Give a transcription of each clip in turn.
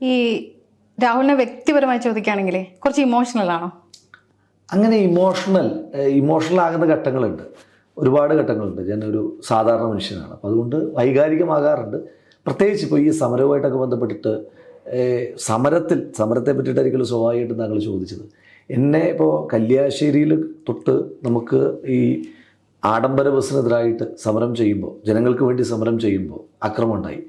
ഈ രാഹുലിനെ വ്യക്തിപരമായി ചോദിക്കുകയാണെങ്കിൽ കുറച്ച് ഇമോഷണൽ ആണോ? അങ്ങനെ ഇമോഷണൽ ഇമോഷണൽ ആകുന്ന ഘട്ടങ്ങളുണ്ട്. ഒരുപാട് ഘട്ടങ്ങളുണ്ട്. ഞാൻ ഒരു സാധാരണ മനുഷ്യനാണ്. അപ്പോൾ അതുകൊണ്ട് വൈകാരികമാകാറുണ്ട്. പ്രത്യേകിച്ച് ഇപ്പോൾ ഈ സമരവുമായിട്ടൊക്കെ ബന്ധപ്പെട്ടിട്ട് സമരത്തിൽ സമരത്തെ പറ്റിയിട്ടായിരിക്കും സ്വാഭാവികമായിട്ടും താങ്കൾ ചോദിച്ചത്. എന്നെ ഇപ്പോൾ കല്യാശ്ശേരിയിൽ തൊട്ട് നമുക്ക് ഈ ആഡംബര ബസ്സിനെതിരായിട്ട് സമരം ചെയ്യുമ്പോൾ ജനങ്ങൾക്ക് വേണ്ടി സമരം ചെയ്യുമ്പോൾ അക്രമം ഉണ്ടായി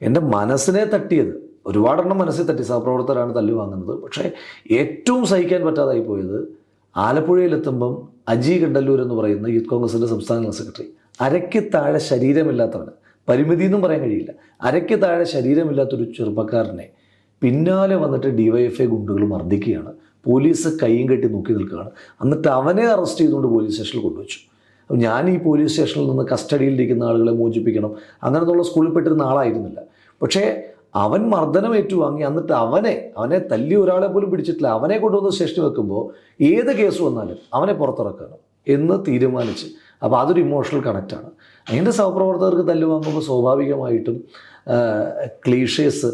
എന്റെ മനസ്സിനെ തട്ടിയത് ഒരുപാടെണ്ണം മനസ്സിൽ തട്ടി സഹപ്രവർത്തകരാണ് തല്ലു വാങ്ങുന്നത് പക്ഷേ ഏറ്റവും സഹിക്കാൻ പറ്റാതായി പോയത് ആലപ്പുഴയിലെത്തുമ്പം അജി കണ്ടല്ലൂർ എന്ന് പറയുന്ന യൂത്ത് കോൺഗ്രസിന്റെ സംസ്ഥാന ജനറൽ സെക്രട്ടറി. അരയ്ക്ക് താഴെ ശരീരമില്ലാത്തവന് പരിമിതി എന്നും പറയാൻ കഴിയില്ല. അരയ്ക്ക് താഴെ ശരീരമില്ലാത്തൊരു ചെറുപ്പക്കാരനെ പിന്നാലെ വന്നിട്ട് ഡിവൈഎഫ്ഐ ഗുണ്ടുകൾ മർദ്ദിക്കുകയാണ്. പോലീസ് കൈയും കെട്ടി നോക്കി നിൽക്കുകയാണ്. എന്നിട്ട് അവനെ അറസ്റ്റ് ചെയ്തുകൊണ്ട് പോലീസ് സ്റ്റേഷനിൽ കൊണ്ടുവച്ചു. അപ്പം ഞാൻ ഈ പോലീസ് സ്റ്റേഷനിൽ നിന്ന് കസ്റ്റഡിയിലിരിക്കുന്ന ആളുകളെ മോചിപ്പിക്കണം. അങ്ങനെയുള്ള സ്കൂളിൽ പെട്ടിരുന്ന ആളായിരുന്നില്ല. പക്ഷേ അവൻ മർദ്ദനം ഏറ്റുവാങ്ങി എന്നിട്ട് അവനെ അവനെ തല്ലി ഒരാളെ പോലും പിടിച്ചിട്ടില്ല. അവനെ കൊണ്ടുവന്ന് ശേഷി വെക്കുമ്പോൾ ഏത് കേസ് വന്നാലും അവനെ പുറത്തിറക്കണം എന്ന് തീരുമാനിച്ച്. അപ്പോൾ അതൊരു ഇമോഷണൽ കണക്റ്റാണ് അതിന്റെ സഹപ്രവർത്തകർക്ക് തല്ലു വാങ്ങുമ്പോൾ സ്വാഭാവികമായിട്ടും ക്ലീഷേഴ്സ്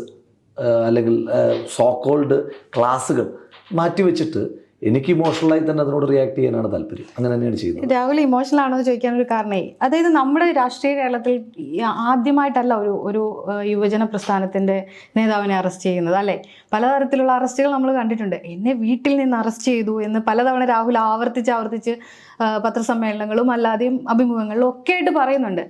അല്ലെങ്കിൽ സോക്കോൾഡ് ക്ലാസ്സുകൾ മാറ്റിവെച്ചിട്ട് എനിക്ക് ഇമോഷണലായി തന്നെ അതിനോട് റിയാക്ട് ചെയ്യാനാണ് താല്പര്യം. അങ്ങനെ തന്നെയാണ് ചെയ്യുന്നത്. രാഹുൽ ഇമോഷണൽ ആണോ ചോദിക്കാൻ ഒരു കാരണമായി അതായത് നമ്മുടെ രാഷ്ട്രീയ കേരളത്തിൽ ആദ്യമായിട്ടല്ല ഒരു ഒരു യുവജന പ്രസ്ഥാനത്തിന്റെ നേതാവിനെ അറസ്റ്റ് ചെയ്യുന്നത് അല്ലെ? പലതരത്തിലുള്ള അറസ്റ്റുകൾ നമ്മൾ കണ്ടിട്ടുണ്ട്. എന്നെ വീട്ടിൽ നിന്ന് അറസ്റ്റ് ചെയ്തു എന്ന് പലതവണ രാഹുൽ ആവർത്തിച്ച് ആവർത്തിച്ച് പത്രസമ്മേളനങ്ങളും അല്ലാതെയും അഭിമുഖങ്ങളിലും ഒക്കെ ആയിട്ട് പറയുന്നുണ്ട്.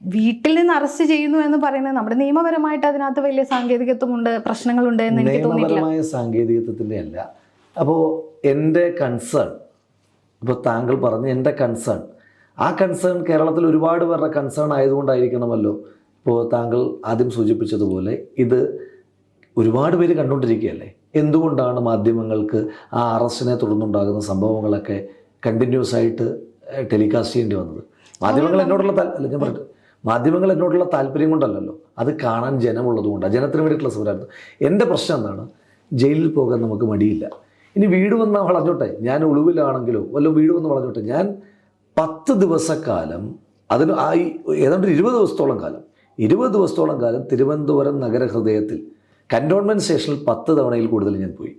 വീട്ടിൽ നിന്ന് അറസ്റ്റ് ചെയ്യുന്നു എന്ന് പറയുന്നത് നമ്മുടെ നിയമപരമായിട്ട് അതിനകത്ത് വലിയ സാങ്കേതികത്വമുണ്ട് പ്രശ്നങ്ങളുണ്ട് എന്ന് എനിക്ക് തോന്നിയിട്ടില്ല. അല്ല. അപ്പോൾ എന്റെ കൺസേൺ ഇപ്പോൾ താങ്കൾ പറഞ്ഞ എന്റെ കൺസേൺ ആ കൺസേൺ കേരളത്തിൽ ഒരുപാട് പേരുടെ കൺസേൺ ആയതുകൊണ്ടായിരിക്കണമല്ലോ. ഇപ്പോൾ താങ്കൾ ആദ്യം സൂചിപ്പിച്ചതുപോലെ ഇത് ഒരുപാട് പേര് കണ്ടുകൊണ്ടിരിക്കുകയല്ലേ? എന്തുകൊണ്ടാണ് മാധ്യമങ്ങൾക്ക് ആ അറസ്റ്റിനെ തുടർന്നുണ്ടാകുന്ന സംഭവങ്ങളൊക്കെ കണ്ടിന്യൂസ് ആയിട്ട് ടെലികാസ്റ്റ് ചെയ്യേണ്ടി വന്നത്? മാധ്യമങ്ങൾ എന്നോടുള്ള താൽ- അല്ല ഞാൻ പറഞ്ഞു മാധ്യമങ്ങൾ എന്നോടുള്ള താല്പര്യം കൊണ്ടല്ലല്ലോ. അത് കാണാൻ ജനമുള്ളത് കൊണ്ടാണ് ജനത്തിന് വേണ്ടിയിട്ടുള്ള സമരമായിരുന്നു എന്റെ പ്രശ്നം എന്താണ്? ജയിലിൽ പോകാൻ നമുക്ക് മടിയില്ല. ഇനി വീട് വന്ന് വളഞ്ഞോട്ടെ. ഞാൻ ഒളിവിലാണെങ്കിലോ വല്ല വീട് വന്ന് വളഞ്ഞോട്ടെ. ഞാൻ പത്ത് ദിവസക്കാലം അതിന് ആ ഏതാണ്ട് ഇരുപത് ദിവസത്തോളം കാലം ഇരുപത് ദിവസത്തോളം കാലം തിരുവനന്തപുരം നഗരഹൃദയത്തിൽ കന്റോൺമെന്റ് സ്റ്റേഷനിൽ പത്ത് തവണയിൽ കൂടുതൽ ഞാൻ പോയി.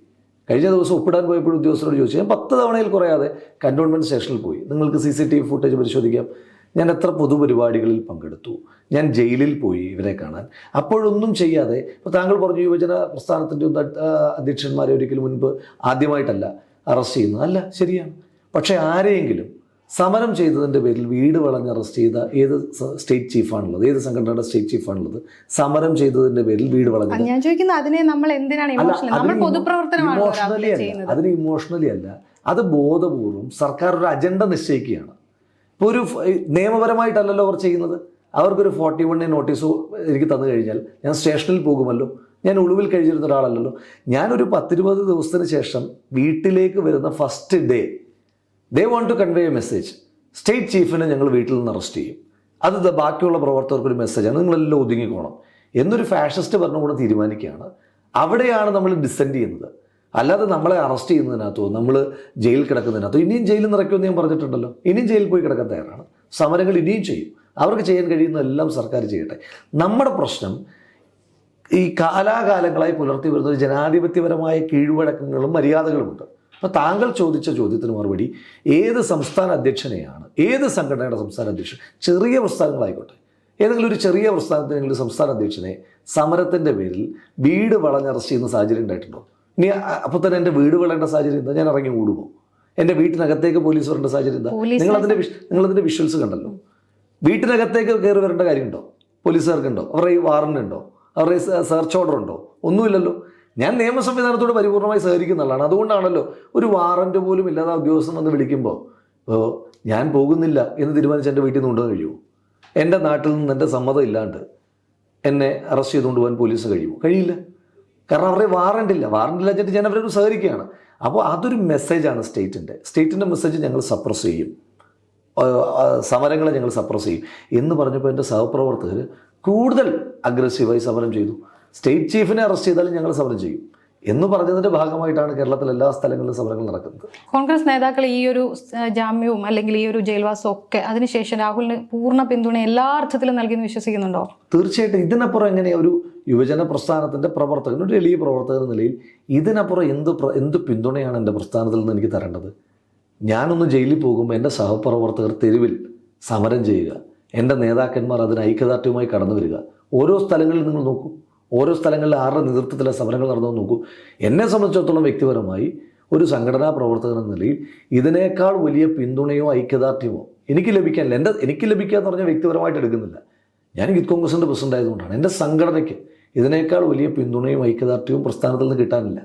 കഴിഞ്ഞ ദിവസം ഒപ്പിടാൻ പോയപ്പോഴും ഉദ്യോഗസ്ഥരോട് ചോദിച്ചു ഞാൻ പത്ത് തവണയിൽ കുറയാതെ കന്റോൺമെന്റ് സ്റ്റേഷനിൽ പോയി. നിങ്ങൾക്ക് C C T V footage പരിശോധിക്കാം. ഞാൻ എത്ര പൊതുപരിപാടികളിൽ പങ്കെടുത്തു. ഞാൻ ജയിലിൽ പോയി ഇവരെ കാണാൻ. അപ്പോഴൊന്നും ചെയ്യാതെ ഇപ്പോൾ താങ്കൾ പറഞ്ഞു യുവജന പ്രസ്ഥാനത്തിന്റെ ഒന്ന് അധ്യക്ഷന്മാരെ ഒരിക്കലും മുൻപ് ആദ്യമായിട്ടല്ല അറസ്റ്റ് ചെയ്യുന്നത്. അല്ല ശരിയാണ്. പക്ഷേ ആരെയെങ്കിലും സമരം ചെയ്തതിന്റെ പേരിൽ വീട് വളഞ്ഞ് അറസ്റ്റ് ചെയ്ത ഏത് സ്റ്റേറ്റ് ചീഫാണുള്ളത് ഏത് സംഘടനയുടെ സ്റ്റേറ്റ് ചീഫാണുള്ളത് സമരം ചെയ്തതിന്റെ പേരിൽ വീട് വളഞ്ഞത്? ഞാൻ ചോദിക്കുന്നത് അതിനെ നമ്മൾ എന്തിനാണ് ഇമോഷണലി അല്ല. അതിന് ഇമോഷണലി അല്ല. അത് ബോധപൂർവം സർക്കാർ ഒരു അജണ്ട നിശ്ചയിക്കുകയാണ്. ഇപ്പോൾ ഒരു നിയമപരമായിട്ടല്ലല്ലോ അവർ ചെയ്യുന്നത്. അവർക്കൊരു ഫോർട്ടി വണ്ണിന് നോട്ടീസ് എനിക്ക് തന്നു കഴിഞ്ഞാൽ ഞാൻ സ്റ്റേഷനിൽ പോകുമല്ലോ. ഞാൻ ഒളിവിൽ കഴിഞ്ഞിരുന്ന ഒരാളല്ലല്ലോ. ഞാനൊരു പത്തിരുപത് ദിവസത്തിന് ശേഷം വീട്ടിലേക്ക് വരുന്ന first day they want to convey a message state ചീഫിനെ ഞങ്ങൾ വീട്ടിൽ നിന്ന് അറസ്റ്റ് ചെയ്യും. അത് ബാക്കിയുള്ള പ്രവർത്തകർക്കൊരു മെസ്സേജാണ് നിങ്ങളെല്ലാം ഒതുങ്ങിക്കോണം. എന്നൊരു ഫാഷിസ്റ്റ് ഭരണകൂടം തീരുമാനിക്കുകയാണ്. അവിടെയാണ് നമ്മൾ ഡിസെൻഡ് ചെയ്യുന്നത്. അല്ലാതെ നമ്മളെ അറസ്റ്റ് ചെയ്യുന്നതിനകത്തോ നമ്മൾ ജയിലിൽ കിടക്കുന്നതിനകത്തോ ഇനിയും ജയിലിൽ നിറയ്ക്കുമെന്ന് ഞാൻ പറഞ്ഞിട്ടുണ്ടല്ലോ. ഇനിയും ജയിലിൽ പോയി കിടക്കാൻ തയ്യാറാണ്. സമരങ്ങൾ ഇനിയും ചെയ്യും. അവർക്ക് ചെയ്യാൻ കഴിയുന്ന എല്ലാം സർക്കാർ ചെയ്യട്ടെ. നമ്മുടെ പ്രശ്നം ഈ കാലാകാലങ്ങളായി പുലർത്തി വരുന്ന ഒരു ജനാധിപത്യപരമായ കീഴ്വഴക്കങ്ങളും മര്യാദകളുമുണ്ട്. അപ്പോൾ താങ്കൾ ചോദിച്ച ചോദ്യത്തിന് മറുപടി ഏത് സംസ്ഥാന അധ്യക്ഷനെയാണ് ഏത് സംഘടനയുടെ സംസ്ഥാന അധ്യക്ഷൻ ചെറിയ പ്രസ്ഥാനങ്ങളായിക്കോട്ടെ. ഏതെങ്കിലും ഒരു ചെറിയ പ്രസ്ഥാനത്തിനെങ്കിലും സംസ്ഥാന അധ്യക്ഷനെ സമരത്തിന്റെ പേരിൽ വീട് വളഞ്ഞറസ്റ്റ് ചെയ്യുന്ന സാഹചര്യം ഉണ്ടായിട്ടുണ്ടോ? ഇനി അപ്പോൾ തന്നെ എന്റെ വീട് വിളേണ്ട സാഹചര്യം എന്താ? ഞാൻ ഇറങ്ങി കൂടുമോ എന്റെ വീട്ടിനകത്തേക്ക് പോലീസ് വരേണ്ട സാഹചര്യം എന്താ? നിങ്ങൾ നിങ്ങളതിന്റെ നിങ്ങളതിന്റെ വിഷ്വൽസ് കണ്ടല്ലോ. വീട്ടിനകത്തേക്ക് കയറി വരേണ്ട കാര്യമുണ്ടോ? പോലീസുകാർക്കുണ്ടോ? അവരുടെ ഈ വാറണ്ട് ഉണ്ടോ? അവരുടെ സെർച്ച് ഓർഡർ ഉണ്ടോ? ഒന്നുമില്ലല്ലോ. ഞാൻ നിയമ സംവിധാനത്തോട് പരിപൂർണമായി സഹകരിക്കുന്ന ആളാണ്. അതുകൊണ്ടാണല്ലോ ഒരു വാറന്റ് പോലും ഇല്ലാതെ ഉദ്യോഗസ്ഥൻ വന്ന് വിളിക്കുമ്പോൾ ഇപ്പോൾ ഞാൻ പോകുന്നില്ല എന്ന് തീരുമാനിച്ച് എന്റെ വീട്ടിൽ നിന്ന് കൊണ്ടുവന്ന് കഴിയുമോ? എന്റെ നാട്ടിൽ നിന്ന് എന്റെ സമ്മതം ഇല്ലാണ്ട് എന്നെ അറസ്റ്റ് ചെയ്തുകൊണ്ട് പോകാൻ പോലീസ് കഴിയുമോ? കഴിയില്ല. കാരണം അവരുടെ വാറണ്ട് വാറണ്ടില്ല വാറണ്ട് ഇല്ല വെച്ചിട്ട് ഞാൻ അവരോട് സഹകരിക്കുകയാണ്. അപ്പോൾ അതൊരു മെസ്സേജാണ് സ്റ്റേറ്റിന്റെ. സ്റ്റേറ്റിന്റെ മെസ്സേജ് ഞങ്ങൾ സപ്രസ് ചെയ്യും. സമരങ്ങളെ ഞങ്ങൾ സപ്രസ് ചെയ്യും. എന്ന് പറഞ്ഞപ്പോൾ എന്റെ സഹപ്രവർത്തകർ കൂടുതൽ അഗ്രസീവായി സമരം ചെയ്തു. സ്റ്റേറ്റ് ചീഫിനെ അറസ്റ്റ് ചെയ്താലും ഞങ്ങൾ സമരം ചെയ്യും. എന്ന് പറഞ്ഞതിന്റെ ഭാഗമായിട്ടാണ് കേരളത്തിൽ എല്ലാ സ്ഥലങ്ങളിലും സമരങ്ങൾ നടക്കുന്നത്. കോൺഗ്രസ് നേതാക്കൾ ഈ ഒരു ജാമ്യവും അല്ലെങ്കിൽ ഈ ഒരു ജയിൽവാസവും ഒക്കെ അതിനുശേഷം രാഹുലിന് പൂർണ പിന്തുണ എല്ലാ അർത്ഥത്തിലും നൽകിയെന്ന് വിശ്വസിക്കുന്നുണ്ടോ? തീർച്ചയായിട്ടും ഇതിനപ്പുറം എങ്ങനെയാ ഒരു യുവജന പ്രസ്ഥാനത്തിന്റെ പ്രവർത്തകൻ ഒരു എളിയ പ്രവർത്തകൻ എന്ന നിലയിൽ ഇതിനപ്പുറം എന്ത് എന്ത് പിന്തുണയാണ് എന്റെ പ്രസ്ഥാനത്തിൽ നിന്ന് എനിക്ക് തരേണ്ടത്? ഞാനൊന്ന് ജയിലിൽ പോകുമ്പോൾ എന്റെ സഹപ്രവർത്തകർ തെരുവിൽ സമരം ചെയ്യുക. എന്റെ നേതാക്കന്മാർ അതിന് ഐക്യദാർഢ്യവുമായി കടന്നു വരിക. ഓരോ സ്ഥലങ്ങളിൽ നിങ്ങൾ നോക്കൂ. ഓരോ സ്ഥലങ്ങളിൽ ആരുടെ നേതൃത്വത്തിലെ സമരങ്ങൾ നടന്നു നോക്കൂ. എന്നെ സംബന്ധിച്ചിടത്തോളം വ്യക്തിപരമായി ഒരു സംഘടനാ പ്രവർത്തകൻ എന്ന നിലയിൽ ഇതിനേക്കാൾ വലിയ പിന്തുണയോ ഐക്യദാർഢ്യമോ എനിക്ക് ലഭിക്കാനില്ല. എന്റെ എനിക്ക് ലഭിക്കുക എന്ന് പറഞ്ഞാൽ വ്യക്തിപരമായിട്ട് എടുക്കുന്നില്ല. ഞാൻ യൂത്ത് കോൺഗ്രസിന്റെ പ്രസിഡന്റ് ആയതുകൊണ്ടാണ് എന്റെ സംഘടനയ്ക്ക് ഇതിനേക്കാൾ വലിയ പിന്തുണയും ഐക്യദാർഢ്യവും പ്രസ്ഥാനത്തിൽ നിന്ന് കിട്ടാനില്ല.